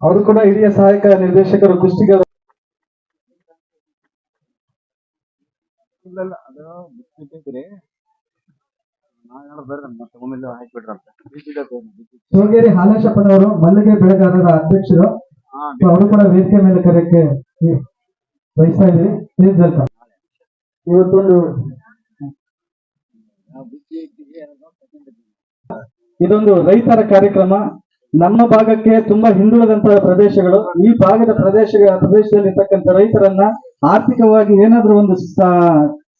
ಅವರು ಕೂಡ ಹಿರಿಯ ಸಹಾಯಕ ನಿರ್ದೇಶಕರು ಕುಸ್ತಿಗರು ಶೃಂಗೇರಿ ಹಾಲೇಶಪ್ಪನವರು ಮಲ್ಲಿಗೆ ಬೆಳೆಗಾರರ ಅಧ್ಯಕ್ಷರು. ಅವರು ಕೂಡ ವೇದಿಕೆ ಮೇಲೆ ಕರೆಯಕ್ಕೆ ಬಯಸ್ತಾ ಇದ್ದೀರಿ. ಇವತ್ತೊಂದು ಇದೊಂದು ರೈತರ ಕಾರ್ಯಕ್ರಮ. ನಮ್ಮ ಭಾಗಕ್ಕೆ ತುಂಬಾ ಹಿಂದುಳಿದಂತಹ ಪ್ರದೇಶಗಳು ಈ ಭಾಗದ ಪ್ರದೇಶ ಪ್ರದೇಶದಲ್ಲಿ ಇರ್ತಕ್ಕಂಥ ರೈತರನ್ನ ಆರ್ಥಿಕವಾಗಿ ಏನಾದ್ರೂ ಒಂದು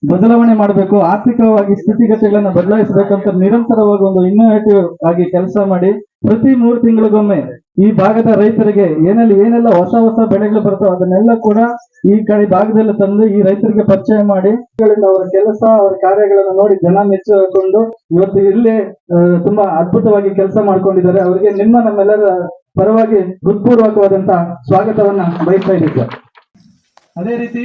ಬದಲಾವಣೆ ಮಾಡಬೇಕು, ಆರ್ಥಿಕವಾಗಿ ಸ್ಥಿತಿಗತಿಗಳನ್ನ ಬದಲಾಯಿಸಬೇಕಂತ ನಿರಂತರವಾಗಿ ಒಂದು ಇನ್ನೋವೇಟಿವ್ ಆಗಿ ಕೆಲಸ ಮಾಡಿ ಪ್ರತಿ ಮೂರು ತಿಂಗಳಿಗೊಮ್ಮೆ ಈ ಭಾಗದ ರೈತರಿಗೆ ಏನೆಲ್ಲ ಏನೆಲ್ಲ ಹೊಸ ಹೊಸ ಬೆಳೆಗಳು ಬರ್ತಾವ ಅದನ್ನೆಲ್ಲ ಕೂಡ ಈ ಕಡೆ ಭಾಗದಲ್ಲಿ ತಂದು ಈ ರೈತರಿಗೆ ಪರಿಚಯ ಮಾಡಿ ಅವರ ಕೆಲಸ, ಅವರ ಕಾರ್ಯಗಳನ್ನು ನೋಡಿ ಜನ ಮೆಚ್ಚಿಕೊಂಡು ಇವತ್ತು ಇಲ್ಲಿ ತುಂಬಾ ಅದ್ಭುತವಾಗಿ ಕೆಲಸ ಮಾಡ್ಕೊಂಡಿದ್ದಾರೆ. ಅವರಿಗೆ ನಿಮ್ಮ ನಮ್ಮೆಲ್ಲರ ಪರವಾಗಿ ಹೃತ್ಪೂರ್ವಕವಾದಂತಹ ಸ್ವಾಗತವನ್ನ ಬಯಸ್ತಾ ಇದ್ದೀವಿ ಅದೇ ರೀತಿ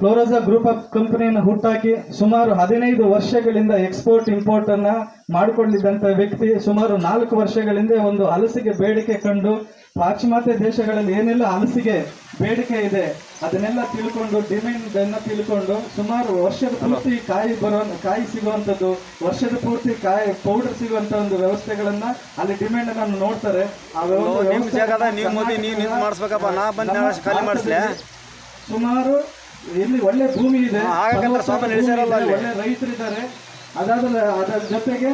ಫ್ಲೋರೋಸಾ ಗ್ರೂಪ್ ಆಫ್ ಕಂಪನಿಯನ್ನು ಹುಟ್ಟಾಕಿ ಸುಮಾರು ಹದಿನೈದು ವರ್ಷಗಳಿಂದ ಎಕ್ಸ್ಪೋರ್ಟ್ ಇಂಪೋರ್ಟ್ ಅನ್ನ ಮಾಡಿಕೊಂಡಿದ್ದಂತ ವ್ಯಕ್ತಿ ಸುಮಾರು ನಾಲ್ಕು ವರ್ಷಗಳಿಂದ ಒಂದು ಹಲಸಿಗೆ ಬೇಡಿಕೆ ಕಂಡು ಪಾಶ್ಚಿಮಾತ್ಯ ದೇಶಗಳಲ್ಲಿ ಏನೆಲ್ಲ ಹಲಸಿಗೆ ಬೇಡಿಕೆ ಇದೆ ಅದನ್ನೆಲ್ಲ ತಿಳ್ಕೊಂಡು ಡಿಮ್ಯಾಂಡ್ ಅನ್ನ ತಿಳ್ಕೊಂಡು ಸುಮಾರು ವರ್ಷದ ಪೂರ್ತಿ ಕಾಯಿ ಬರೋ ಕಾಯಿ ಸಿಗುವಂತದ್ದು ವರ್ಷದ ಪೂರ್ತಿ ಕಾಯಿ ಪೌಡರ್ ಸಿಗುವಂತ ಒಂದು ವ್ಯವಸ್ಥೆಗಳನ್ನ ಅಲ್ಲಿ ಡಿಮ್ಯಾಂಡ್ ಅನ್ನ ನೋಡ್ತಾರೆ. ಆ ಸುಮಾರು ಇಲ್ಲಿ ಒಳ್ಳೆ ಭೂಮಿ ಇದೆ. ಒಳ್ಳೆ ರೈತರಿದ್ದಾರೆ ಅದಾದ ಅದರ ಜೊತೆಗೆ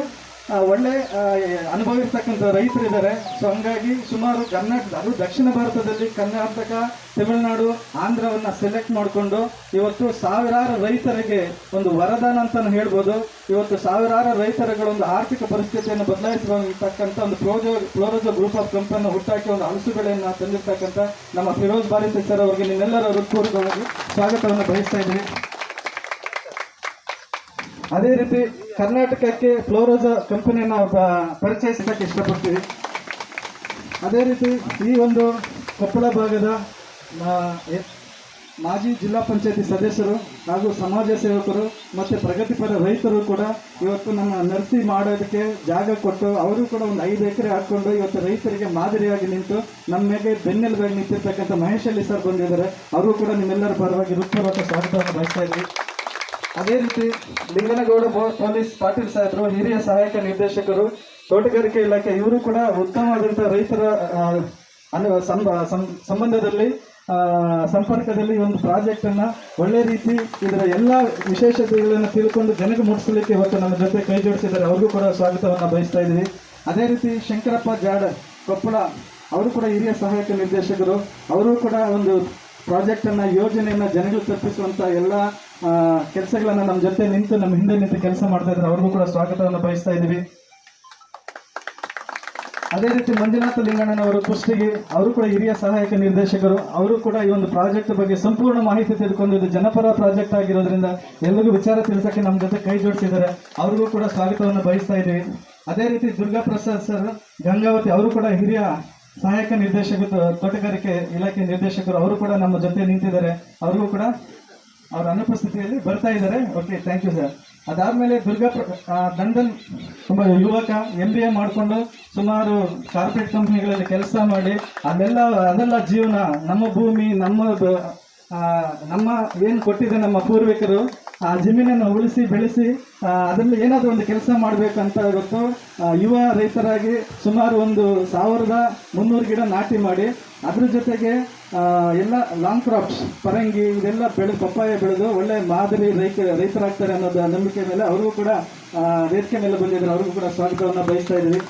ಒಳ್ಳೆ ಅನುಭವಿಸ್ತಕ್ಕಂಥ ಅನುಭವ ಇರ್ತಕ್ಕಂಥ ರೈತರಿದ್ದಾರೆ ಸೊ ಹಂಗಾಗಿ ಸುಮಾರು ಕರ್ನಾಟಕ ಅದು ದಕ್ಷಿಣ ಭಾರತದಲ್ಲಿ ಕರ್ನಾಟಕ, ತಮಿಳುನಾಡು, ಆಂಧ್ರವನ್ನು ಸೆಲೆಕ್ಟ್ ಮಾಡಿಕೊಂಡು ಇವತ್ತು ಸಾವಿರಾರು ರೈತರಿಗೆ ಒಂದು ವರದಾನ ಅಂತಲೂ ಹೇಳ್ಬೋದು. ಇವತ್ತು ಸಾವಿರಾರು ರೈತರುಗಳ ಒಂದು ಆರ್ಥಿಕ ಪರಿಸ್ಥಿತಿಯನ್ನು ಬದಲಾಯಿಸತಕ್ಕಂಥ ಒಂದು ಪ್ರೋಜೋ ಫ್ಲೋರೋಜೋ ಗ್ರೂಪ್ ಆಫ್ ಕಂಪನಿಯನ್ನು ಹುಟ್ಟಾಕಿ ಒಂದು ಹಲಸು ಬೆಳೆಯನ್ನು ತಂದಿರ್ತಕ್ಕಂಥ ನಮ್ಮ ಫಿರೋಜ್ ಬಾರಿಸಿ ಸರ್ ಅವರಿಗೆ ನಿಮ್ಮೆಲ್ಲರ ಹೃತ್ಪೂರ್ವಕವಾಗಿ ಸ್ವಾಗತವನ್ನು ಬಯಸ್ತಾ ಇದ್ದೀವಿ ಅದೇ ರೀತಿ ಕರ್ನಾಟಕಕ್ಕೆ ಫ್ಲೋರೋಜಾ ಕಂಪನಿಯನ್ನ ಪರಿಚಯಿಸೋಕ್ಕೆ ಇಷ್ಟಪಡ್ತೀವಿ. ಅದೇ ರೀತಿ ಈ ಒಂದು ಕೊಪ್ಪಳ ಭಾಗದ ಮಾಜಿ ಜಿಲ್ಲಾ ಪಂಚಾಯತಿ ಸದಸ್ಯರು ಹಾಗೂ ಸಮಾಜ ಸೇವಕರು ಮತ್ತು ಪ್ರಗತಿಪರ ರೈತರು ಕೂಡ ಇವತ್ತು ನಮ್ಮ ನರ್ಸಿ ಮಾಡೋದಕ್ಕೆ ಜಾಗ ಕೊಟ್ಟು ಅವರು ಕೂಡ ಒಂದು ಐದು ಎಕರೆ ಹಾಕ್ಕೊಂಡು ಇವತ್ತು ರೈತರಿಗೆ ಮಾದರಿಯಾಗಿ ನಿಂತು ನಮ್ಮ ಮೇಲೆ ಬೆನ್ನೆಲುಬಾಗಿ ನಿಂತಿರ್ತಕ್ಕಂಥ ಮಹೇಶ್ ಸರ್ ಬಂದಿದ್ದಾರೆ. ಅವರು ಕೂಡ ನಿಮ್ಮೆಲ್ಲರ ಪರವಾಗಿ ಹೃತ್ಪೂರ್ವಕ ಸ್ವಾಗತವನ್ನು ಬಯಸ್ತಾ ಇದ್ವಿ. ಅದೇ ರೀತಿ ಲಿಂಗನಗೌಡ ಪೊಲೀಸ್ ಪಾಟೀಲ್ ಸಾಹೇಬರು, ಹಿರಿಯ ಸಹಾಯಕ ನಿರ್ದೇಶಕರು, ತೋಟಗಾರಿಕೆ ಇಲಾಖೆ, ಇವರು ಕೂಡ ಉತ್ತಮವಾದಂತಹ ರೈತರ ಸಂಬಂಧದಲ್ಲಿ ಸಂಪರ್ಕದಲ್ಲಿ ಒಂದು ಪ್ರಾಜೆಕ್ಟ್ ಅನ್ನ ಒಳ್ಳೆ ರೀತಿ ಇದರ ಎಲ್ಲ ವಿಶೇಷತೆಗಳನ್ನು ತಿಳ್ಕೊಂಡು ಜನಕ್ಕೆ ಮುಟ್ಟಿಸಲಿಕ್ಕೆ ಇವತ್ತು ನಮ್ಮ ಜೊತೆ ಕೈ ಜೋಡಿಸಿದ್ದಾರೆ. ಅವ್ರಿಗೂ ಕೂಡ ಸ್ವಾಗತವನ್ನು ಬಯಸ್ತಾ ಇದ್ದೀವಿ. ಅದೇ ರೀತಿ ಶಂಕರಪ್ಪ ಜಾಡ, ಕೊಪ್ಪಳ, ಅವರು ಕೂಡ ಹಿರಿಯ ಸಹಾಯಕ ನಿರ್ದೇಶಕರು. ಅವರು ಕೂಡ ಒಂದು ಪ್ರಾಜೆಕ್ಟನ್ನು ಯೋಜನೆಯನ್ನ ಜನಗಳು ತಪ್ಪಿಸುವಂಥ ಎಲ್ಲ ಕೆಲಸಗಳನ್ನ ನಮ್ಮ ಜೊತೆ ನಿಂತು ನಮ್ಮ ಹಿಂದೆ ನಿಂತು ಕೆಲಸ ಮಾಡ್ತಾ ಇದ್ದಾರೆ ಅವ್ರಿಗೂ ಕೂಡ ಸ್ವಾಗತವನ್ನು ಬಯಸ್ತಾ ಇದ್ದೀವಿ. ಅದೇ ರೀತಿ ಮಂಜುನಾಥ ಲಿಂಗಣ್ಣನವರು ಕುಷ್ಟಿಗೆ ಅವರು ಕೂಡ ಹಿರಿಯ ಸಹಾಯಕ ನಿರ್ದೇಶಕರು. ಅವರು ಕೂಡ ಈ ಒಂದು ಪ್ರಾಜೆಕ್ಟ್ ಬಗ್ಗೆ ಸಂಪೂರ್ಣ ಮಾಹಿತಿ ತಿಳ್ಕೊಂಡು ಇದು ಜನಪರ ಪ್ರಾಜೆಕ್ಟ್ ಆಗಿರೋದ್ರಿಂದ ಎಲ್ಲರಿಗೂ ವಿಚಾರ ತಿಳಿಸಕ್ಕೆ ನಮ್ಮ ಜೊತೆ ಕೈ ಜೋಡಿಸಿದ್ದಾರೆ. ಅವ್ರಿಗೂ ಕೂಡ ಸ್ವಾಗತವನ್ನು ಬಯಸ್ತಾ ಇದ್ದೀವಿ. ಅದೇ ರೀತಿ ದುರ್ಗಾ ಪ್ರಸಾದ್ ಸರ್, ಗಂಗಾವತಿ, ಅವರು ಕೂಡ ಹಿರಿಯ ಸಹಾಯಕ ನಿರ್ದೇಶಕ ತೋಟಗಾರಿಕೆ ಇಲಾಖೆ ನಿರ್ದೇಶಕರು, ಅವರು ಕೂಡ ನಮ್ಮ ಜೊತೆ ನಿಂತಿದ್ದಾರೆ. ಅವ್ರಿಗೂ ಕೂಡ ಅವರ ಅನುಪಸ್ಥಿತಿಯಲ್ಲಿ ಬರ್ತಾ ಇದ್ದಾರೆ. ಓಕೆ ಥ್ಯಾಂಕ್ ಯು ಸರ್ ಅದಾದ್ಮೇಲೆ ದುರ್ಗಾ ದಂಡನ್ ತುಂಬಾ ಯುವಕ ಎಂ ಬಿ ಎ ಮಾಡಿಕೊಂಡು ಸುಮಾರು ಕಾರ್ಪೊರೇಟ್ ಕಂಪ್ನಿಗಳಲ್ಲಿ ಕೆಲಸ ಮಾಡಿ, ಅದೆಲ್ಲ ಅದೆಲ್ಲ ಜೀವನ, ನಮ್ಮ ಭೂಮಿ, ನಮ್ಮ ನಮ್ಮ ಏನು ಕೊಟ್ಟಿದೆ ನಮ್ಮ ಪೂರ್ವಿಕರು, ಆ ಜಮೀನನ್ನು ಉಳಿಸಿ, ಬೆಳೆಸಿ ಅದರಲ್ಲಿ ಏನಾದರೂ ಒಂದು ಕೆಲಸ ಮಾಡಬೇಕಂತ ಅಂತ ಗೊತ್ತು ಯುವ ರೈತರಾಗಿ ಸುಮಾರು ಒಂದು ಸಾವಿರದ ಮುನ್ನೂರು ಗಿಡ ನಾಟಿ ಮಾಡಿ, ಅದ್ರ ಜೊತೆಗೆ ಎಲ್ಲ ಲಾಂಗ್ ಕ್ರಾಪ್ಸ್ ಪರಂಗಿ, ಇದೆಲ್ಲ ಬೆಳೆ ಪಪ್ಪಾಯ ಬೆಳೆದು, ಒಳ್ಳೆ ಮಾದರಿ ರೈತ, ರೈತರಾಗ್ತಾರೆ ಅನ್ನೋದು ನಂಬಿಕೆ ಮೇಲೆ ಅವ್ರಿಗೂ ಕೂಡ ವೇದಿಕೆ ಮೇಲೆ ಬಂದಿದ್ದಾರೆ. ಅವ್ರಿಗೂ ಕೂಡ ಸ್ವಾಗತವನ್ನು ಬಯಸ್ತಾ ಇದ್ದೀವಿ.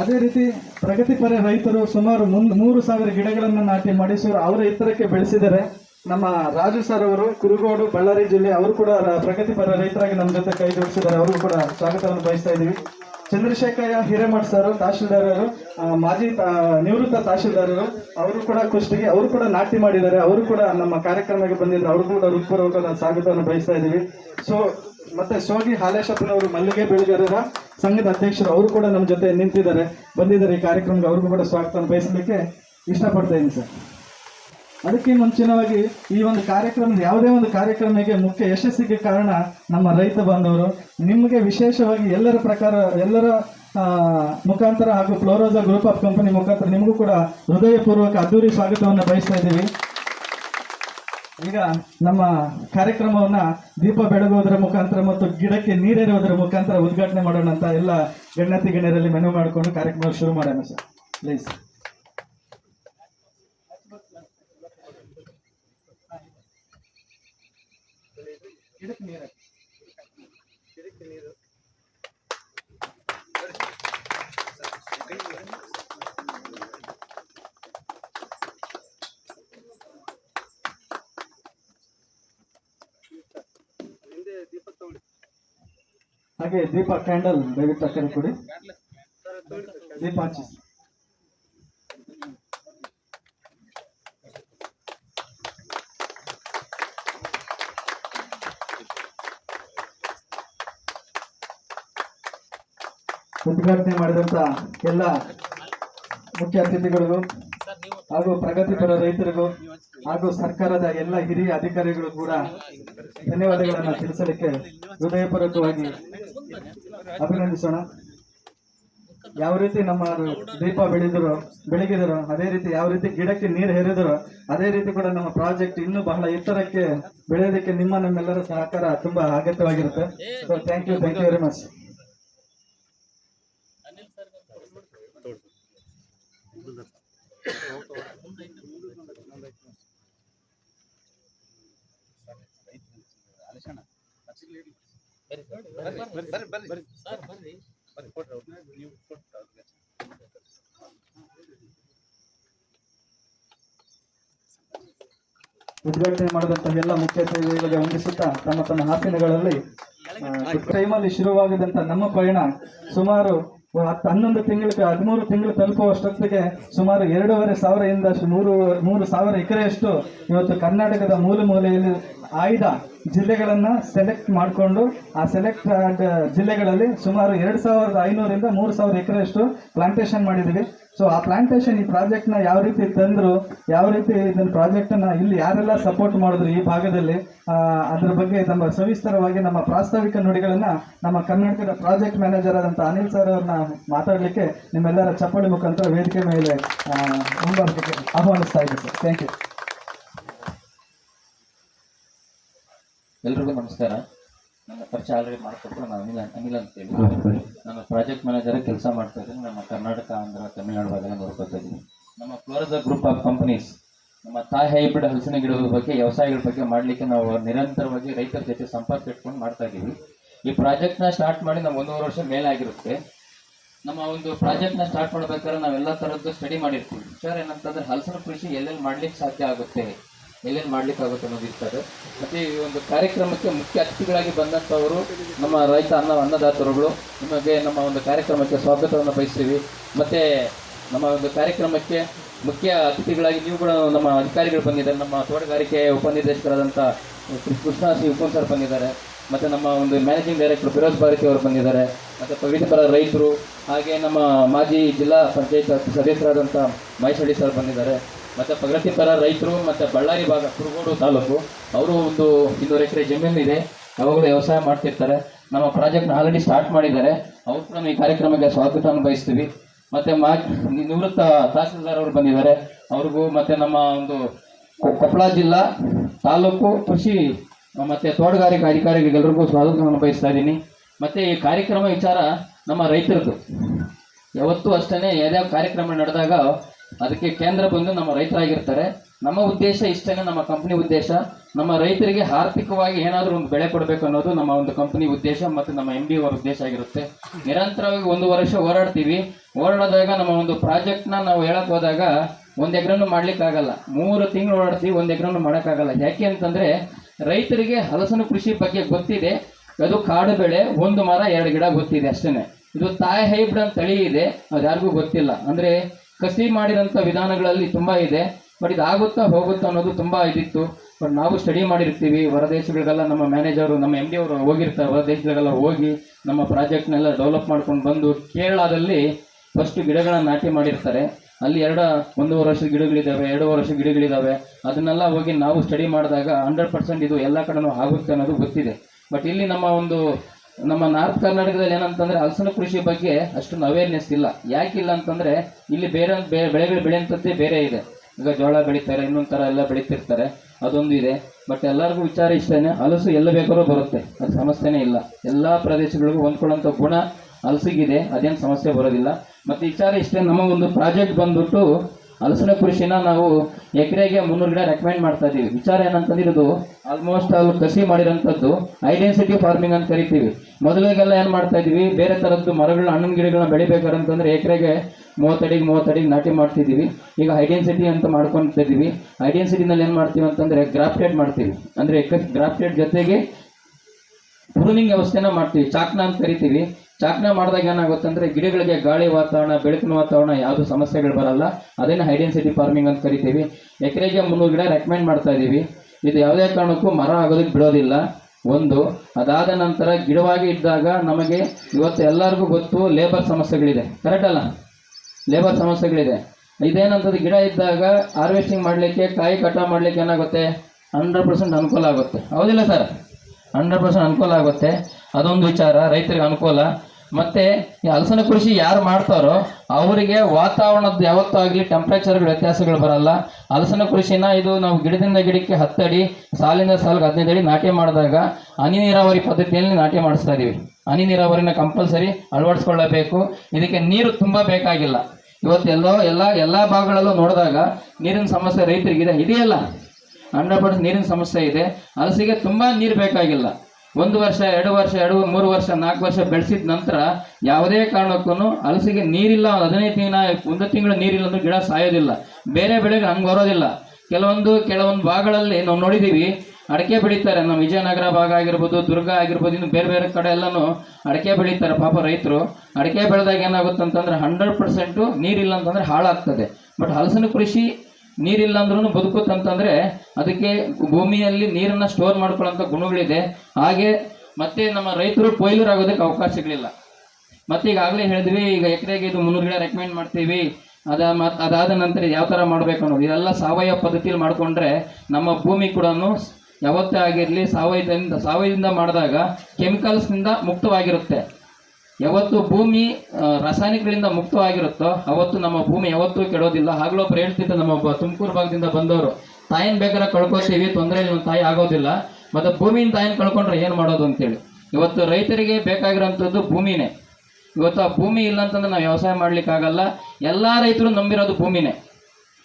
ಅದೇ ರೀತಿ ಪ್ರಗತಿಪರ ರೈತರು ಸುಮಾರು ಮುನ್, ಮೂರು ಸಾವಿರ ಗಿಡಗಳನ್ನು ನಾಟಿ ಮಾಡಿ ಅವರ ಎತ್ತರಕ್ಕೆ ಬೆಳೆಸಿದ್ದಾರೆ. ನಮ್ಮ ರಾಜು ಸರ್ ಅವರು, ಕುರುಗೋಡು, ಬಳ್ಳಾರಿ ಜಿಲ್ಲೆ, ಅವರು ಕೂಡ ಪ್ರಗತಿಪರ ರೈತರಾಗಿ ನಮ್ಮ ಜೊತೆ ಕೈ ಜೋಡಿಸಿದ್ದಾರೆ. ಅವ್ರಿಗೂ ಕೂಡ ಸ್ವಾಗತವನ್ನು ಬಯಸ್ತಾ ಇದ್ದೀವಿ. ಚಂದ್ರಶೇಖರ ಹಿರೇಮಠ್ ಸರ್ ತಹಶೀಲ್ದಾರರು ಮಾಜಿ ನಿವೃತ್ತ ತಹಶೀಲ್ದಾರರು ಅವರು ಕೂಡ ಕುಷ್ಟಿಗೆ, ಅವರು ಕೂಡ ನಾಟಿ ಮಾಡಿದ್ದಾರೆ. ಅವರು ಕೂಡ ನಮ್ಮ ಕಾರ್ಯಕ್ರಮಕ್ಕೆ ಬಂದಿದ್ದಾರೆ. ಅವರು ಕೂಡ ಹೃತ್ಪೂರ್ವಕ ಸ್ವಾಗತವನ್ನು ಬಯಸ್ತಾ ಇದ್ದೀವಿ. ಸೊ ಮತ್ತೆ ಸೋಗಿ ಹಾಲೇಶಪ್ಪನವರು ಮಲ್ಲಿಗೆ ಬೆಳಗಾರರ ಸಂಘದ ಅಧ್ಯಕ್ಷರು, ಅವರು ಕೂಡ ನಮ್ಮ ಜೊತೆ ನಿಂತಿದ್ದಾರೆ. ಬಂದಿದ್ದಾರೆ ಈ ಕಾರ್ಯಕ್ರಮಕ್ಕೆ, ಅವ್ರಿಗೂ ಕೂಡ ಸ್ವಾಗತವನ್ನು ಬಯಸಲಿಕ್ಕೆ ಇಷ್ಟಪಡ್ತಾ ಇದ್ದೀನಿ ಸರ್. ಅದಕ್ಕೆ ಮುಂಚಿನವಾಗಿ ಈ ಒಂದು ಕಾರ್ಯಕ್ರಮ, ಯಾವುದೇ ಒಂದು ಕಾರ್ಯಕ್ರಮಕ್ಕೆ ಮುಖ್ಯ ಯಶಸ್ಸಿಗೆ ಕಾರಣ ನಮ್ಮ ರೈತ ಬಾಂಧವರು. ನಿಮಗೆ ವಿಶೇಷವಾಗಿ ಎಲ್ಲರ ಪ್ರಕಾರ, ಎಲ್ಲರ ಮುಖಾಂತರ ಹಾಗೂ ಫ್ಲೋರೋಜಾ ಗ್ರೂಪ್ ಆಫ್ ಕಂಪನಿ ಮುಖಾಂತರ ನಿಮಗೂ ಕೂಡ ಹೃದಯಪೂರ್ವಕ ಅದ್ದೂರಿ ಸ್ವಾಗತವನ್ನು ಬಯಸ್ತಾ ಇದ್ದೀವಿ. ಈಗ ನಮ್ಮ ಕಾರ್ಯಕ್ರಮವನ್ನ ದೀಪ ಬೆಳಗುವುದರ ಮುಖಾಂತರ ಮತ್ತು ಗಿಡಕ್ಕೆ ನೀರೇರುವುದರ ಮುಖಾಂತರ ಉದ್ಘಾಟನೆ ಮಾಡೋಣ ಅಂತ ಎಲ್ಲ ಗಣ್ಯತಿ, ಗಣ್ಯರಲ್ಲಿ ಮನವಿ ಮಾಡಿಕೊಂಡು ಕಾರ್ಯಕ್ರಮ ಶುರು ಮಾಡೋಣ ಸರ್. ಪ್ಲೀಸ್ ಹಾಗೆ ದೀಪ ಕ್ಯಾಂಡಲ್ ದಯವಿಟ್ಟು ಆ ಕಡೆ. ಕೊಡಿ ದೀಪ ಹಚ್ಚಿ. ಉದ್ಘಾಟನೆ ಮಾಡಿದಂತ ಎಲ್ಲ ಮುಖ್ಯ ಅತಿಥಿಗಳಿಗೂ ಹಾಗೂ ಪ್ರಗತಿಪರ ರೈತರಿಗೂ ಹಾಗೂ ಸರ್ಕಾರದ ಎಲ್ಲ ಹಿರಿಯ ಅಧಿಕಾರಿಗಳು ಕೂಡ ಧನ್ಯವಾದಗಳನ್ನು ತಿಳಿಸಲಿಕ್ಕೆ ಹೃದಯಪೂರ್ವಕವಾಗಿ ಅಭಿನಂದಿಸೋಣ. ಯಾವ ರೀತಿ ನಮ್ಮ ದೀಪ ಬೆಳೆದರು ಬೆಳಗಿದರು, ಅದೇ ರೀತಿ ಯಾವ ರೀತಿ ಗಿಡಕ್ಕೆ ನೀರು ಹೇರಿದರು, ಅದೇ ರೀತಿ ಕೂಡ ನಮ್ಮ ಪ್ರಾಜೆಕ್ಟ್ ಇನ್ನೂ ಬಹಳ ಎತ್ತರಕ್ಕೆ ಬೆಳೆಯೋದಕ್ಕೆ ನಿಮ್ಮ ನಮ್ಮೆಲ್ಲರ ಸಹಕಾರ ತುಂಬಾ ಅಗತ್ಯವಾಗಿರುತ್ತೆ so thank you thank you very much ಉದ್ಘಾಟನೆ ಮಾಡಿದಂತಹ ಎಲ್ಲ ಮುಖ್ಯ ಅತಿಥಿಗಳಿಗೆ ವಂದಿಸುತ್ತಾ ತಮ್ಮ ತಮ್ಮ ಹಾಸನಗಳಲ್ಲಿ ಟೈಮಲ್ಲಿ ಶುರುವಾಗದಂತ ನಮ್ಮ ಪಯಣ ಸುಮಾರು ಹನ್ನೊಂದು ತಿಂಗಳಿಗೆ ಹದಿಮೂರು ತಿಂಗಳು ತಲುಪುವಷ್ಟೊತ್ತಿಗೆ ಸುಮಾರು ಎರಡೂವರೆ ಸಾವಿರದಿಂದ ಮೂರು ಮೂರು ಸಾವಿರ ಎಕರೆಯಷ್ಟು ಇವತ್ತು ಕರ್ನಾಟಕದ ಮೂಲೆ ಮೂಲೆಯಲ್ಲಿ ಆಯ್ದ ಜಿಲ್ಲೆಗಳನ್ನು ಸೆಲೆಕ್ಟ್ ಮಾಡಿಕೊಂಡು ಆ ಸೆಲೆಕ್ಟ್ ಜಿಲ್ಲೆಗಳಲ್ಲಿ ಸುಮಾರು ಎರಡು ಸಾವಿರದ ಐನೂರಿಂದ ಮೂರು ಸಾವಿರ ಎಕರೆಯಷ್ಟು ಪ್ಲಾಂಟೇಶನ್ ಮಾಡಿದ್ದೀವಿ. ಸೊ ಆ ಪ್ಲಾಂಟೇಶನ್ ಈ ಪ್ರಾಜೆಕ್ಟ್ನ ಯಾವ ರೀತಿ ತಂದ್ರು ಯಾವ ರೀತಿ ಇದನ್ನ ಪ್ರಾಜೆಕ್ಟ್ ಅನ್ನ ಇಲ್ಲಿ ಯಾರೆಲ್ಲ ಸಪೋರ್ಟ್ ಮಾಡಿದ್ರು ಈ ಭಾಗದಲ್ಲಿ ಅದರ ಬಗ್ಗೆ ನಮ್ಮ ಸವಿಸ್ತರವಾಗಿ ನಮ್ಮ ಪ್ರಾಸ್ತಾವಿಕ ನುಡಿಗಳನ್ನು ನಮ್ಮ ಕರ್ನಾಟಕದ ಪ್ರಾಜೆಕ್ಟ್ ಮ್ಯಾನೇಜರ್ ಆದಂತ ಅನಿಲ್ ಸರ್ ಅವ್ರನ್ನ ಮಾತಾಡ್ಲಿಕ್ಕೆ ನಿಮ್ಮೆಲ್ಲರ ಚಪ್ಪಾಳಿ ಮುಖಾಂತರ ವೇದಿಕೆ ಮೇಲೆ ಆ, ಮುಂಬರ್ಲಿಕ್ಕೆ ಆಹ್ವಾನಿಸ್ತಾ ಇದ್ದೀನಿ ಸರ್ ಥ್ಯಾಂಕ್ ಯು ಎಲ್ರಿಗೂ ನಮಸ್ಕಾರ. ನನ್ನ ಪರಿಚಯ ಆಲ್ರೆಡಿ ಮಾಡಿಕೊಟ್ರು ನಾನು ಅನಿಲ್ ಅನಿಲ್ ಅಂತೇಳಿ ನಾನು ಪ್ರಾಜೆಕ್ಟ್ ಮ್ಯಾನೇಜರ್ ಕೆಲಸ ಮಾಡ್ತಾ ಇದ್ದೀನಿ ನಮ್ಮ ಕರ್ನಾಟಕ ಆಂಧ್ರ ತಮಿಳುನಾಡು ಭಾಗ ನೋಡ್ಕೊತಾ ಇದ್ದೀನಿ. ನಮ್ಮ ಫ್ಲೋರದ ಗ್ರೂಪ್ ಆಫ್ ಕಂಪನೀಸ್ ನಮ್ಮ ತಾಯಿ ಹೈಬ್ರಿಡ್ ಹಲಸಿನ ಗಿಡಗಳ ಬಗ್ಗೆ ವ್ಯವಸಾಯಗಳ ಬಗ್ಗೆ ಮಾಡಲಿಕ್ಕೆ ನಾವು ನಿರಂತರವಾಗಿ ರೈತರ ಜೊತೆ ಸಂಪರ್ಕ ಇಟ್ಕೊಂಡು ಮಾಡ್ತಾ ಇದ್ದೀವಿ. ಈ ಪ್ರಾಜೆಕ್ಟ್ನ ಸ್ಟಾರ್ಟ್ ಮಾಡಿ ನಾವು ಒಂದೂವರೆ ವರ್ಷ ಮೇಲೆ ಆಗಿರುತ್ತೆ. ನಮ್ಮ ಒಂದು ಪ್ರಾಜೆಕ್ಟ್ನ ಸ್ಟಾರ್ಟ್ ಮಾಡ್ಬೇಕಾದ್ರೆ ನಾವೆಲ್ಲ ಥರದ್ದು ಸ್ಟಡಿ ಮಾಡಿರ್ತೀವಿ. ವಿಚಾರ ಏನಂತಂದ್ರೆ ಹಲಸಿನ ಕೃಷಿ ಎಲ್ಲೆಲ್ಲಿ ಮಾಡ್ಲಿಕ್ಕೆ ಸಾಧ್ಯ ಆಗುತ್ತೆ? ಎಲ್ಲೆಲ್ಲಿ ಮಾಡ್ಲಿಕ್ಕೆ ಆಗುತ್ತೆ ಅನ್ನೋದು ಇರ್ತದೆ. ಮತ್ತೆ ಈ ಒಂದು ಕಾರ್ಯಕ್ರಮಕ್ಕೆ ಮುಖ್ಯ ಅತಿಥಿಗಳಾಗಿ ಬಂದಂಥವರು ನಮ್ಮ ರೈತ ಅನ್ನ, ಅನ್ನದಾತರುಗಳು. ನಿಮಗೆ ನಮ್ಮ ಒಂದು ಕಾರ್ಯಕ್ರಮಕ್ಕೆ ಸ್ವಾಗತವನ್ನು ಬಯಸ್ತೀವಿ. ಮತ್ತೆ ನಮ್ಮ ಒಂದು ಕಾರ್ಯಕ್ರಮಕ್ಕೆ ಮುಖ್ಯ ಅತಿಥಿಗಳಾಗಿ ನೀವು ಕೂಡ ನಮ್ಮ ಅಧಿಕಾರಿಗಳು ಬಂದಿದ್ದಾರೆ. ನಮ್ಮ ತೋಟಗಾರಿಕೆ ಉಪನಿರ್ದೇಶಕರಾದಂಥ ಕೃಷ್ಣ ಸಿ ಉಪನ್ ಸರ್ ಬಂದಿದ್ದಾರೆ. ಮತ್ತು ನಮ್ಮ ಒಂದು ಮ್ಯಾನೇಜಿಂಗ್ ಡೈರೆಕ್ಟರ್ ಫಿರೋಜ್ ಭಾರತಿ ಅವರು ಬಂದಿದ್ದಾರೆ. ಮತ್ತು ಪವಿತ್ರ ರೈತರು, ಹಾಗೆ ನಮ್ಮ ಮಾಜಿ ಜಿಲ್ಲಾ ಪಂಚಾಯತ್ ಸದಸ್ಯರಾದಂಥ ಮಹೇಶ್ ಸರ್ ಬಂದಿದ್ದಾರೆ. ಮತ್ತು ಪ್ರಗತಿಪರ ರೈತರು ಮತ್ತು ಬಳ್ಳಾರಿ ಭಾಗ ಕುರುಗೋಡು ತಾಲೂಕು, ಅವರು ಒಂದು ಇನ್ನೂರು ಎಕರೆ ಜಮೀನು ಇದೆ. ಯಾವಾಗಲೂ ವ್ಯವಸಾಯ ಮಾಡ್ತಿರ್ತಾರೆ. ನಮ್ಮ ಪ್ರಾಜೆಕ್ಟ್ನ ಆಲ್ರೆಡಿ ಸ್ಟಾರ್ಟ್ ಮಾಡಿದ್ದಾರೆ. ಅವ್ರು ಕೂಡ ಈ ಕಾರ್ಯಕ್ರಮಕ್ಕೆ ಸ್ವಾಗತವನ್ನು ಬಯಸ್ತೀವಿ. ಮತ್ತು ಮಾ, ನಿವೃತ್ತ ತಹಸೀಲ್ದಾರ್ ಅವರು ಬಂದಿದ್ದಾರೆ. ಅವ್ರಿಗೂ ಮತ್ತು ನಮ್ಮ ಒಂದು ಕೊಪ್ಪಳ ಜಿಲ್ಲಾ ತಾಲೂಕು ಕೃಷಿ, ಮತ್ತು ತೋಟಗಾರಿಕೆ ಅಧಿಕಾರಿಗಳೆಲ್ಲರಿಗೂ ಸ್ವಾಗತವನ್ನು ಬಯಸ್ತಾ ಇದ್ದೀನಿ. ಮತ್ತು ಈ ಕಾರ್ಯಕ್ರಮ ವಿಚಾರ ನಮ್ಮ ರೈತರದ್ದು. ಯಾವತ್ತೂ ಅಷ್ಟೇ ಯಾವ್ಯಾವ ಕಾರ್ಯಕ್ರಮ ನಡೆದಾಗ ಅದಕ್ಕೆ ಕೇಂದ್ರ ಬಂದು ನಮ್ಮ ರೈತರಾಗಿರ್ತಾರೆ. ನಮ್ಮ ಉದ್ದೇಶ ಇಷ್ಟೇ ನಮ್ಮ ಕಂಪನಿ ಉದ್ದೇಶ. ನಮ್ಮ ರೈತರಿಗೆ ಆರ್ಥಿಕವಾಗಿ ಏನಾದರೂ ಒಂದು ಬೆಳೆ ಕೊಡಬೇಕು ಅನ್ನೋದು ನಮ್ಮ ಒಂದು ಕಂಪನಿ ಉದ್ದೇಶ ಮತ್ತು ನಮ್ಮ ಎಂ ಡಿ ಅವರ ಉದ್ದೇಶ ಆಗಿರುತ್ತೆ. ನಿರಂತರವಾಗಿ ಒಂದು ವರ್ಷ ಹೋರಾಡ್ತೀವಿ. ಹೋರಾಡಿದಾಗ ನಮ್ಮ ಒಂದು ಪ್ರಾಜೆಕ್ಟ್ನ ನಾವು ಹೇಳಕ್ ಹೋದಾಗ ಒಂದು ಎಕರೆನೂ ಮಾಡ್ಲಿಕ್ಕಾಗಲ್ಲ. ಮೂರು ತಿಂಗಳು ಹೋರಾಡ್ತೀವಿ ಒಂದು ಎಕರೆನೂ ಮಾಡೋಕ್ಕಾಗಲ್ಲ. ಯಾಕೆ ಅಂತಂದರೆ ರೈತರಿಗೆ ಹಲಸನ ಕೃಷಿ ಬಗ್ಗೆ ಗೊತ್ತಿದೆ. ಅದು ಕಾಡು ಬೆಳೆ, ಒಂದು ಮರ, ಎರಡು ಗಿಡ ಗೊತ್ತಿದೆ ಅಷ್ಟೇ ಇದು ತಾಯಿ ಹೈಬ್ರಿಡ್ ಅಂತ ತಳಿ ಇದೆ. ಅದು ಯಾರಿಗೂ ಗೊತ್ತಿಲ್ಲ. ಅಂದ್ರೆ ಕಸಿ ಮಾಡಿದಂಥ ವಿಧಾನಗಳಲ್ಲಿ ತುಂಬ ಇದೆ, ಬಟ್ ಇದು ಆಗುತ್ತಾ ಹೋಗುತ್ತಾ ಅನ್ನೋದು ತುಂಬ ಇದಿತ್ತು. ಬಟ್ ನಾವು ಸ್ಟಡಿ ಮಾಡಿರ್ತೀವಿ, ಹೊರದೇಶಗಳಿಗೆಲ್ಲ ನಮ್ಮ ಮ್ಯಾನೇಜರು ನಮ್ಮ ಎಂ ಡಿ ಅವರು ಹೋಗಿರ್ತಾರೆ ಹೊರದೇಶಗಳಿಗೆಲ್ಲ ಹೋಗಿ ನಮ್ಮ ಪ್ರಾಜೆಕ್ಟ್ನೆಲ್ಲ ಡೆವಲಪ್ ಮಾಡ್ಕೊಂಡು ಬಂದು ಕೇರಳದಲ್ಲಿ ಫಸ್ಟ್ ಗಿಡಗಳನ್ನ ನಾಟಿ ಮಾಡಿರ್ತಾರೆ. ಅಲ್ಲಿ ಎರಡು, ಒಂದೂವರೆ ವರ್ಷದ ಗಿಡಗಳಿದ್ದಾವೆ ಎರಡೂವರೆ ವರ್ಷ ಗಿಡಗಳಿದ್ದಾವೆ ಅದನ್ನೆಲ್ಲ ಹೋಗಿ ನಾವು ಸ್ಟಡಿ ಮಾಡಿದಾಗ ಹಂಡ್ರೆಡ್ ಪರ್ಸೆಂಟ್ ಇದು ಎಲ್ಲ ಕಡೆನೂ ಆಗುತ್ತೆ ಅನ್ನೋದು ಗೊತ್ತಿದೆ. ಬಟ್ ಇಲ್ಲಿ ನಮ್ಮ ಒಂದು ನಮ್ಮ ನಾರ್ತ್ ಕರ್ನಾಟಕದಲ್ಲಿ ಏನಂತಂದ್ರೆ ಹಲಸಿನ ಕೃಷಿ ಬಗ್ಗೆ ಅಷ್ಟೊಂದು ಅವೇರ್ನೆಸ್ ಇಲ್ಲ. ಯಾಕಿಲ್ಲ ಅಂತಂದ್ರೆ ಇಲ್ಲಿ ಬೇರೆ ಬೆಳೆಗಳು ಬೆಳೆಯುವಂಥದ್ದೇ ಬೇರೆ ಇದೆ. ಈಗ ಜೋಳ ಬೆಳಿತಾರೆ, ಇನ್ನೊಂದು ಥರ ಎಲ್ಲ ಬೆಳಿತಿರ್ತಾರೆ. ಅದೊಂದು ಇದೆ. ಬಟ್ ಎಲ್ಲರಿಗೂ ವಿಚಾರ ಇಷ್ಟೇನೆ, ಹಲಸು ಎಲ್ಲ ಬೇಕಾದ್ರೂ ಬರುತ್ತೆ. ಅದು ಸಮಸ್ಯೆನೇ ಇಲ್ಲ. ಎಲ್ಲಾ ಪ್ರದೇಶಗಳಿಗೂ ಹೊಂದ್ಕೊಳ್ಳೋಂಥ ಗುಣ ಹಲಸಿಗಿದೆ. ಅದೇನು ಸಮಸ್ಯೆ ಬರೋದಿಲ್ಲ. ಮತ್ತೆ ವಿಚಾರ ಇಷ್ಟೇ ನಮ್ಮ ಒಂದು ಪ್ರಾಜೆಕ್ಟ್ ಬಂದ್ಬಿಟ್ಟು ಹಲಸಿನ ಕೃಷಿನ ನಾವು ಎಕರೆಗೆ ಮುನ್ನೂರು ಗಿಡ ರೆಕಮೆಂಡ್ ಮಾಡ್ತಾ ಇದ್ದೀವಿ ವಿಚಾರ ಏನಂತಂದ್ರೆ ಇದು ಆಲ್ಮೋಸ್ಟ್ ಅಲ್ಲಿ ಕಸಿ ಮಾಡಿರೋಂಥದ್ದು ಐಡೆನ್ಸಿಟಿ ಫಾರ್ಮಿಂಗ್ ಅಂತ ಕರಿತೀವಿ. ಮೊದಲಿಗೆಲ್ಲ ಏನು ಮಾಡ್ತಾ ಇದ್ದೀವಿ ಬೇರೆ ಥರದ್ದು ಮರಗಳನ್ನ ಹಣ್ಣಿನ ಗಿಡಗಳನ್ನ ಬೆಳಿಬೇಕಂತಂದ್ರೆ ಎಕರೆಗೆ ಮೂವತ್ತಡಿಗೆ ಮೂವತ್ತಡಿಗೆ ನಾಟಿ ಮಾಡ್ತಿದ್ದೀವಿ ಈಗ ಐಡೆನ್ಸಿಟಿ ಅಂತ ಮಾಡ್ಕೊಂತ ಇದೀವಿ. ಐಡೆನ್ಸಿಟಿನಲ್ಲಿ ಏನು ಮಾಡ್ತೀವಿ ಅಂತಂದ್ರೆ ಗ್ರಾಫ್ಟೆಡ್ ಮಾಡ್ತೀವಿ. ಅಂದ್ರೆ ಗ್ರಾಫ್ಟೆಡ್ ಜೊತೆಗೆ ಪ್ರೂನಿಂಗ್ ವ್ಯವಸ್ಥೆನ ಮಾಡ್ತೀವಿ. ಚಾಕ್ನ ಅಂತ ಕರಿತೀವಿ. ಚಾಕ್ನ ಮಾಡಿದಾಗ ಏನಾಗುತ್ತೆ ಅಂದರೆ ಗಿಡಗಳಿಗೆ ಗಾಳಿ ವಾತಾವರಣ, ಬೆಳಕಿನ ವಾತಾವರಣ ಯಾವುದು ಸಮಸ್ಯೆಗಳು ಬರಲ್ಲ. ಅದನ್ನು ಹೈಡೆನ್ಸಿಟಿ ಫಾರ್ಮಿಂಗ್ ಅಂತ ಕರಿತೀವಿ. ಎಕರೆಗೆ ಮುನ್ನೂರು ಗಿಡ ರೆಕಮೆಂಡ್ ಮಾಡ್ತಾ ಇದ್ದೀವಿ ಇದು ಯಾವುದೇ ಕಾರಣಕ್ಕೂ ಮರ ಆಗೋದಕ್ಕೆ ಬಿಡೋದಿಲ್ಲ. ಒಂದು, ಅದಾದ ನಂತರ ಗಿಡವಾಗಿ ಇದ್ದಾಗ ನಮಗೆ ಇವತ್ತು ಎಲ್ಲರಿಗೂ ಗೊತ್ತು ಲೇಬರ್ ಸಮಸ್ಯೆಗಳಿದೆ. ಕರೆಕ್ಟ್ ಅಲ್ಲ? ಲೇಬರ್ ಸಮಸ್ಯೆಗಳಿದೆ. ಇದೇನಂತದ್ದು ಗಿಡ ಇದ್ದಾಗ ಹಾರ್ವೆಸ್ಟಿಂಗ್ ಮಾಡಲಿಕ್ಕೆ, ಕಾಯಿ ಕಟಾವು ಮಾಡಲಿಕ್ಕೆ ಏನಾಗುತ್ತೆ? ಹಂಡ್ರೆಡ್ ಪರ್ಸೆಂಟ್ ಅನುಕೂಲ ಆಗುತ್ತೆ. ಹೌದಿಲ್ಲ ಸರ್ ಹಂಡ್ರೆಡ್ ಪರ್ಸೆಂಟ್ ಅನುಕೂಲ ಆಗುತ್ತೆ. ಅದೊಂದು ವಿಚಾರ, ರೈತರಿಗೆ ಅನುಕೂಲ. ಮತ್ತೆ ಈ ಹಲಸಿನ ಕೃಷಿ ಯಾರು ಮಾಡ್ತಾರೋ ಅವರಿಗೆ ವಾತಾವರಣದ ಯಾವತ್ತೂ ಆಗಲಿ ಟೆಂಪ್ರೇಚರ್ ವ್ಯತ್ಯಾಸಗಳು ಬರಲ್ಲ. ಹಲಸಿನ ಕೃಷಿನ ಇದು ನಾವು ಗಿಡದಿಂದ ಗಿಡಕ್ಕೆ ಹತ್ತಡಿ, ಸಾಲಿಂದ ಸಾಲಿಗೆ ಹದಿನೈದು ಅಡಿ ನಾಟಿ ಮಾಡಿದಾಗ ಹನಿ ನೀರಾವರಿ ಪದ್ಧತಿಯಲ್ಲಿ ನಾಟಿ ಮಾಡಿಸ್ತಾ ಇದ್ದೀವಿ ಹನಿ ನೀರಾವರಿನ ಕಂಪಲ್ಸರಿ ಅಳವಡಿಸ್ಕೊಳ್ಳಬೇಕು. ಇದಕ್ಕೆ ನೀರು ತುಂಬ ಬೇಕಾಗಿಲ್ಲ. ಇವತ್ತು ಎಲ್ಲೋ ಎಲ್ಲ ಎಲ್ಲ ಭಾಗಗಳಲ್ಲೂ ನೋಡಿದಾಗ ನೀರಿನ ಸಮಸ್ಯೆ ರೈತರಿಗಿದೆ ಇದೆಯಲ್ಲ? ಹಂಡ್ರೆಡ್ ಪರ್ಸೆಂಟ್ ನೀರಿನ ಸಮಸ್ಯೆ ಇದೆ. ಹಲಸಿಗೆ ತುಂಬ ನೀರು ಬೇಕಾಗಿಲ್ಲ. ಒಂದು ವರ್ಷ, ಎರಡು ವರ್ಷ, ಎರಡು, ಮೂರು ವರ್ಷ, ನಾಲ್ಕು ವರ್ಷ ಬೆಳೆಸಿದ ನಂತರ ಯಾವುದೇ ಕಾರಣಕ್ಕೂ ಹಲಸಿಗೆ ನೀರಿಲ್ಲ ಹದಿನೈದು ತಿಂಗಳ ಒಂದು ತಿಂಗಳು ನೀರಿಲ್ಲ ಅಂದ್ರೆ ಗಿಡ ಸಾಯೋದಿಲ್ಲ. ಬೇರೆ ಬೆಳೆಗೆ ಹಂಗೆ ಬರೋದಿಲ್ಲ. ಕೆಲವೊಂದು ಕೆಲವೊಂದು ಭಾಗಗಳಲ್ಲಿ ನಾವು ನೋಡಿದ್ದೀವಿ ಅಡಿಕೆ ಬೆಳೀತಾರೆ. ನಮ್ಮ ವಿಜಯನಗರ ಭಾಗ ಆಗಿರ್ಬೋದು, ದುರ್ಗ ಆಗಿರ್ಬೋದು, ಇನ್ನು ಬೇರೆ ಬೇರೆ ಕಡೆ ಎಲ್ಲನೂ ಅಡಿಕೆ ಬೆಳೀತಾರೆ ಪಾಪ ರೈತರು. ಅಡಿಕೆ ಬೆಳೆದಾಗ ಏನಾಗುತ್ತೆ ಅಂತಂದ್ರೆ ಹಂಡ್ರೆಡ್ ಪರ್ಸೆಂಟು ನೀರಿಲ್ಲ ಅಂತಂದರೆ ಹಾಳಾಗ್ತದೆ. ಬಟ್ ಹಲಸಿನ ಕೃಷಿ ನೀರಿಲ್ಲ ಅಂದ್ರೂ ಬದುಕುತ್ತಂತಂದ್ರೆ ಅದಕ್ಕೆ ಭೂಮಿಯಲ್ಲಿ ನೀರನ್ನ ಸ್ಟೋರ್ ಮಾಡ್ಕೊಳ್ಳೋಂಥ ಗುಣಗಳಿದೆ. ಹಾಗೆ ಮತ್ತೆ ನಮ್ಮ ರೈತರು ಕೊಯ್ಲರ್ ಆಗೋದಕ್ಕೆ ಅವಕಾಶಗಳಿಲ್ಲ. ಮತ್ತೆ ಈಗಾಗಲೇ ಹೇಳಿದ್ವಿ, ಈಗ ಎಕರೆಗೆ ಇದು ಮುನ್ನೂರು ಗಿಡ ರೆಕಮೆಂಡ್ ಮಾಡ್ತೀವಿ. ಅದ ಅದಾದ ನಂತರ ಯಾವ ಥರ ಮಾಡಬೇಕು ಅನ್ನೋದು. ಇದೆಲ್ಲ ಸಾವಯವ ಪದ್ಧತಿಯಲ್ಲಿ ಮಾಡಿಕೊಂಡ್ರೆ ನಮ್ಮ ಭೂಮಿ ಕೂಡ ಯಾವತ್ತೇ ಆಗಿರಲಿ ಸಾವಯವದಿಂದ ಸಾವಯವದಿಂದ ಮಾಡಿದಾಗ ಕೆಮಿಕಲ್ಸ್ನಿಂದ ಮುಕ್ತವಾಗಿರುತ್ತೆ. ಯಾವತ್ತು ಭೂಮಿ ರಾಸಾಯನಿಕಗಳಿಂದ ಮುಕ್ತವಾಗಿರುತ್ತೋ, ಅವತ್ತು ನಮ್ಮ ಭೂಮಿ ಯಾವತ್ತೂ ಕೆಡೋದಿಲ್ಲ. ಹಾಗಲೋ ಪ್ರೇರಿತ ಹೇಳ್ತಿದ್ದ ನಮ್ಮ ತುಮಕೂರು ಭಾಗದಿಂದ ಬಂದವರು. ತಾಯಿನ ಬೇಕಾದ್ರೆ ಕಳ್ಕೊತೀವಿ, ತೊಂದರೆ ಇಲ್ಲ, ತಾಯಿ ಆಗೋದಿಲ್ಲ. ಮತ್ತು ಭೂಮಿಯಿಂದ ತಾಯಿನ ಕಳ್ಕೊಂಡ್ರೆ ಏನು ಮಾಡೋದು ಅಂತೇಳಿ. ಇವತ್ತು ರೈತರಿಗೆ ಬೇಕಾಗಿರೋಂಥದ್ದು ಭೂಮಿನೇ. ಇವತ್ತು ಆ ಭೂಮಿ ಇಲ್ಲ ಅಂತಂದ್ರೆ ನಾವು ವ್ಯವಸಾಯ ಮಾಡಲಿಕ್ಕಾಗಲ್ಲ. ಎಲ್ಲ ರೈತರು ನಂಬಿರೋದು ಭೂಮಿನೇ.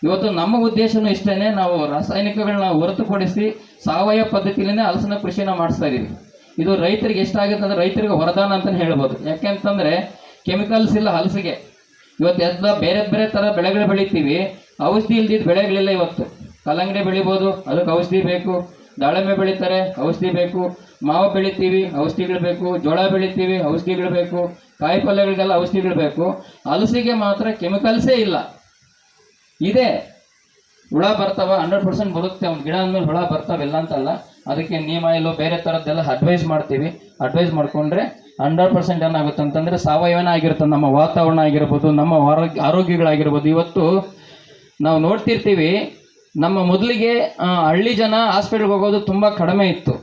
ಇವತ್ತು ನಮ್ಮ ಉದ್ದೇಶನೂ ಇಷ್ಟೇ ನಾವು ರಾಸಾಯನಿಕಗಳನ್ನ ಹೊರತುಪಡಿಸಿ ಸಾವಯವ ಪದ್ಧತಿಯಲ್ಲೇ ಹಲಸಿನ ಕೃಷಿನ ಮಾಡಿಸ್ತಾ ಇದೀವಿ. ಇದು ರೈತರಿಗೆ ಎಷ್ಟಾಗುತ್ತೆ ಅಂದ್ರೆ ರೈತರಿಗೆ ವರದಾನ ಅಂತಲೇ ಹೇಳ್ಬೋದು. ಯಾಕೆಂತಂದ್ರೆ ಕೆಮಿಕಲ್ಸ್ ಇಲ್ಲ ಹಲಸಿಗೆ. ಇವತ್ತು ಎಲ್ಲ ಬೇರೆ ಬೇರೆ ಥರ ಬೆಳೆಗಳು ಬೆಳಿತೀವಿ. ಔಷಧಿ ಇಲ್ದಿದ್ದ ಬೆಳೆಗಳಿಲ್ಲ ಇವತ್ತು. ಕಲ್ಲಂಗಡಿ ಬೆಳಿಬೋದು, ಅದಕ್ಕೆ ಔಷಧಿ ಬೇಕು. ದಾಳಿಂಬೆ ಬೆಳೀತಾರೆ, ಔಷಧಿ ಬೇಕು. ಮಾವು ಬೆಳಿತೀವಿ, ಔಷಧಿಗಳು ಬೇಕು. ಜೋಳ ಬೆಳಿತೀವಿ, ಔಷಧಿಗಳು ಬೇಕು. ಕಾಯಿ ಪಲ್ಯಗಳಿಗೆಲ್ಲ ಔಷಧಿಗಳು ಬೇಕು. ಹಲಸಿಗೆ ಮಾತ್ರ ಕೆಮಿಕಲ್ಸೇ ಇಲ್ಲ. ಇದೆ. ಹುಳ ಬರ್ತಾವ ಹಂಡ್ರೆಡ್ ಪರ್ಸೆಂಟ್ ಬರುತ್ತೆ ಒಂದು ಗಿಡ ಅಂದ್ಮೇಲೆ ಹುಳ ಬರ್ತಾವೆಲ್ಲ ಅಂತಲ್ಲ ಅದಕ್ಕೆ ನಿಯಮ ಆಯಿಲು ಬೇರೆ ಥರದ್ದೆಲ್ಲ ಅಡ್ವೈಸ್ ಮಾಡ್ತೀವಿ. ಅಡ್ವೈಸ್ ಮಾಡ್ಕೊಂಡ್ರೆ ಹಂಡ್ರೆಡ್ ಪರ್ಸೆಂಟ್ ಏನಾಗುತ್ತೆ ಅಂತಂದ್ರೆ ಸಾವಯವನ ಆಗಿರುತ್ತೆ. ನಮ್ಮ ವಾತಾವರಣ ಆಗಿರ್ಬೋದು, ನಮ್ಮ ಆರೋಗ್ಯ, ಆರೋಗ್ಯಗಳಾಗಿರ್ಬೋದು. ಇವತ್ತು ನಾವು ನೋಡ್ತಿರ್ತೀವಿ, ನಮ್ಮ ಮೊದಲಿಗೆ ಹಳ್ಳಿ ಜನ ಹಾಸ್ಪಿಟ್ಲ್ಗೆ ಹೋಗೋದು ತುಂಬ ಕಡಿಮೆ ಇತ್ತು.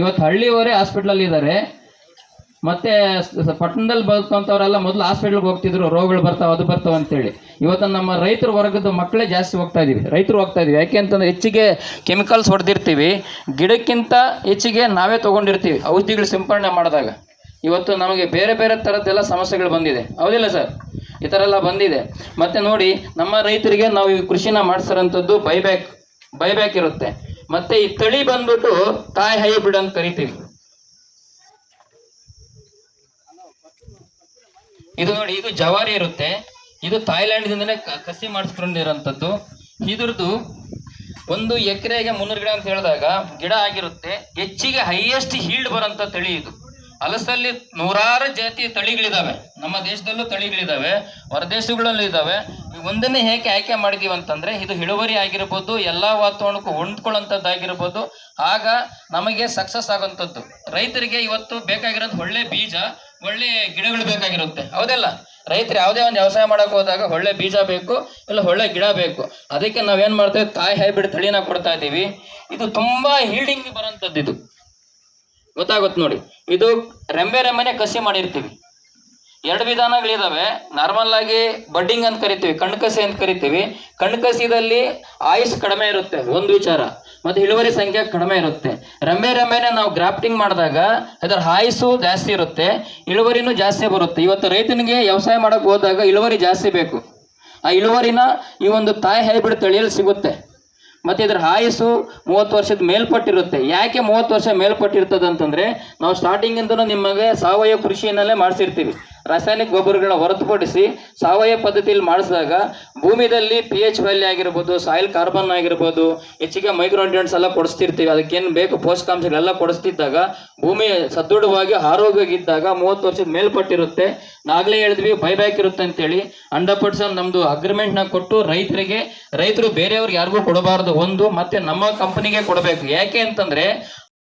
ಇವತ್ತು ಹಳ್ಳಿಯವರೇ ಹಾಸ್ಪಿಟ್ಲಲ್ಲಿ ಇದ್ದಾರೆ ಮತ್ತೆ ಪಟ್ಟಣದಲ್ಲಿ ಬದುಕುವಂಥವ್ರೆಲ್ಲ ಮೊದಲು ಹಾಸ್ಪಿಟ್ಲ್ಗೆ ಹೋಗ್ತಿದ್ರು, ರೋಗಗಳು ಬರ್ತಾವ, ಅದು ಬರ್ತಾವ ಅಂತೇಳಿ. ಇವತ್ತು ನಮ್ಮ ರೈತರ ವರ್ಗದ ಮಕ್ಕಳೇ ಜಾಸ್ತಿ ಹೋಗ್ತಾ ಇದೀವಿ, ರೈತರು ಹೋಗ್ತಾ ಇದೀವಿ. ಯಾಕೆ ಅಂತಂದ್ರೆ ಹೆಚ್ಚಿಗೆ ಕೆಮಿಕಲ್ಸ್ ಹೊಡೆದಿರ್ತೀವಿ, ಗಿಡಕ್ಕಿಂತ ಹೆಚ್ಚಿಗೆ ನಾವೇ ತಗೊಂಡಿರ್ತೀವಿ, ಔಷಧಿಗಳು ಸಿಂಪಡಣೆ ಮಾಡಿದಾಗ. ಇವತ್ತು ನಮಗೆ ಬೇರೆ ಬೇರೆ ಥರದ್ದೆಲ್ಲ ಸಮಸ್ಯೆಗಳು ಬಂದಿದೆ. ಹೌದಿಲ್ಲ ಸರ್? ಈ ಥರ ಎಲ್ಲ ಬಂದಿದೆ. ಮತ್ತು ನೋಡಿ, ನಮ್ಮ ರೈತರಿಗೆ ನಾವು ಈ ಕೃಷಿನ ಮಾಡಿಸಿರೋಂಥದ್ದು ಬೈಬ್ಯಾಕ್ ಬೈಬ್ಯಾಕ್ ಇರುತ್ತೆ. ಮತ್ತು ಈ ತಳಿ ಬಂದ್ಬಿಟ್ಟು ತಾಯಿ ಹೈಬ್ರಿಡ್ ಅಂತ ಕರಿತೀವಿ. ಇದು ನೋಡಿ, ಇದು ಜವಾರಿ ಇರುತ್ತೆ. ಇದು ಥಾಯ್ಲ್ಯಾಂಡ್ದಿಂದನೇ ಕಸಿ ಮಾಡಿಸ್ಕೊಂಡಿರೋಂಥದ್ದು. ಇದ್ರದ್ದು ಒಂದು ಎಕರೆಗೆ ಮುನ್ನೂರು ಗಿಡ ಅಂತ ಹೇಳಿದಾಗ ಗಿಡ ಆಗಿರುತ್ತೆ. ಹೆಚ್ಚಿಗೆ ಹೈಯೆಸ್ಟ್ ಹೀಲ್ಡ್ ಬರೋಂಥ ತಳಿ ಇದು. ಹಲಸಲ್ಲಿ ನೂರಾರು ಜಾತಿ ತಳಿಗಳಿದಾವೆ. ನಮ್ಮ ದೇಶದಲ್ಲೂ ತಳಿಗಳಿದಾವೆ, ಹೊರದೇಶಗಳಲ್ಲೂ ಇದ್ದಾವೆ ಒಂದನ್ನೇ ಹೇಗೆ ಆಯ್ಕೆ ಮಾಡಿದೀವಿ ಅಂತಂದರೆ, ಇದು ಇಳುವರಿ ಆಗಿರ್ಬೋದು, ಎಲ್ಲ ವಾತಾವರಣಕ್ಕೂ ಹೊಂದ್ಕೊಳ್ಳೋಂಥದ್ದಾಗಿರ್ಬೋದು ಆಗ ನಮಗೆ ಸಕ್ಸಸ್ ಆಗೋಂಥದ್ದು ರೈತರಿಗೆ ಇವತ್ತು ಬೇಕಾಗಿರೋದು ಒಳ್ಳೆ ಬೀಜ, ಒಳ್ಳೆ ಗಿಡಗಳು ಬೇಕಾಗಿರುತ್ತೆ. ಹೌದಲ್ಲ? ರೈತರು ಯಾವುದೇ ಒಂದು ವ್ಯವಸಾಯ ಮಾಡೋಕೆ ಹೋದಾಗ ಒಳ್ಳೆ ಬೀಜ ಬೇಕು, ಇಲ್ಲ ಒಳ್ಳೆ ಗಿಡ ಬೇಕು. ಅದಕ್ಕೆ ನಾವೇನು ಮಾಡ್ತೇವೆ? ತಾಯಿ ಹೈಬ್ರಿಡ್ ತಳಿನ ಕೊಡ್ತಾ ಇದ್ದೀವಿ. ಇದು ತುಂಬ ಹೀಲ್ಡಿಂಗ್ ಬರೋಂಥದ್ದು ಇದು ಗೊತ್ತಾಗುತ್ತೆ ನೋಡಿ. ಇದು ರೆಂಬೆ ರೆಂಬೆನೆ ಕಸಿ ಮಾಡಿರ್ತೀವಿ. ಎರಡು ವಿಧಾನಗಳಿದಾವೆ. ನಾರ್ಮಲ್ ಆಗಿ ಬಡ್ಡಿಂಗ್ ಅಂತ ಕರಿತೀವಿ, ಕಣ್ಕಸಿ ಅಂತ ಕರಿತೀವಿ. ಕಣ್ಕಸಿದಲ್ಲಿ ಆಯುಸ್ ಕಡಿಮೆ ಇರುತ್ತೆ, ಒಂದು ವಿಚಾರ. ಮತ್ತೆ ಇಳುವರಿ ಸಂಖ್ಯೆ ಕಡಿಮೆ ಇರುತ್ತೆ. ರೆಂಬೆ ರೆಂಬೆನೆ ನಾವು ಗ್ರಾಫ್ಟಿಂಗ್ ಮಾಡಿದಾಗ ಅದರ ಆಯುಸ್ಸು ಜಾಸ್ತಿ ಇರುತ್ತೆ, ಇಳುವರಿನೂ ಜಾಸ್ತಿ ಬರುತ್ತೆ. ಇವತ್ತು ರೈತನಿಗೆ ವ್ಯವಸಾಯ ಮಾಡಕ್ ಹೋದಾಗ ಇಳುವರಿ ಜಾಸ್ತಿ ಬೇಕು. ಆ ಇಳುವರಿನ ಈ ಒಂದು ತಾಯಿ ಹೈಬ್ರಿಡ್ ತಳಿಯಲ್ಲಿ ಸಿಗುತ್ತೆ. ಮತ್ತೆ ಇದರ ಆಯಸ್ಸು ಮೂವತ್ತು ವರ್ಷದ ಮೇಲ್ಪಟ್ಟಿರುತ್ತೆ. ಯಾಕೆ ಮೂವತ್ತು ವರ್ಷ ಮೇಲ್ಪಟ್ಟಿರ್ತದೆ ಅಂತಂದ್ರೆ ನಾವು ಸ್ಟಾರ್ಟಿಂಗ್ ಇಂದನೂ ನಿಮಗೆ ಸಾವಯವ ಕೃಷಿಯನ್ನಲ್ಲೇ ಮಾಡಿಸಿರ್ತೀವಿ. ರಾಸಾಯನಿಕ ಗೊಬ್ಬರಗಳನ್ನ ಹೊರತುಪಡಿಸಿ ಸಾವಯವ ಪದ್ಧತಿಯಲ್ಲಿ ಮಾಡಿಸಿದಾಗ ಭೂಮಿದಲ್ಲಿ ಪಿ ಎಚ್ ವ್ಯಾಲ್ಯೂ ಆಗಿರ್ಬೋದು ಸಾಯಿಲ್ ಕಾರ್ಬನ್ ಆಗಿರ್ಬೋದು, ಹೆಚ್ಚಿಗೆ ಮೈಕ್ರೋನ್ಯೂಟ್ರಿಯೆಂಟ್ಸ್ ಎಲ್ಲ ಕೊಡಿಸ್ತಿರ್ತೀವಿ. ಅದಕ್ಕೇನು ಬೇಕು? ಪೋಷಕಾಂಶಗಳೆಲ್ಲ ಕೊಡಿಸ್ತಿದ್ದಾಗ ಭೂಮಿ ಸದೃಢವಾಗಿ ಆರೋಗ್ಯವಾಗಿದ್ದಾಗ ಮೂವತ್ತು ವರ್ಷದ ಮೇಲ್ಪಟ್ಟಿರುತ್ತೆ. ನಾಗಲೇ ಹೇಳಿದ್ವಿ ಬೈಬ್ಯಾಕ್ ಇರುತ್ತೆ ಅಂತೇಳಿ. ಹಂಡ್ರೆಡ್ ಪರ್ಸೆಂಟ್ ನಮ್ಮದು ಅಗ್ರಿಮೆಂಟ್ನ ಕೊಟ್ಟು ರೈತರಿಗೆ, ರೈತರು ಬೇರೆಯವ್ರಿಗೆ ಯಾರಿಗೂ ಕೊಡಬಾರ್ದು. ಒಂದು, ಮತ್ತೆ ನಮ್ಮ ಕಂಪನಿಗೆ ಕೊಡಬೇಕು. ಯಾಕೆ ಅಂತಂದ್ರೆ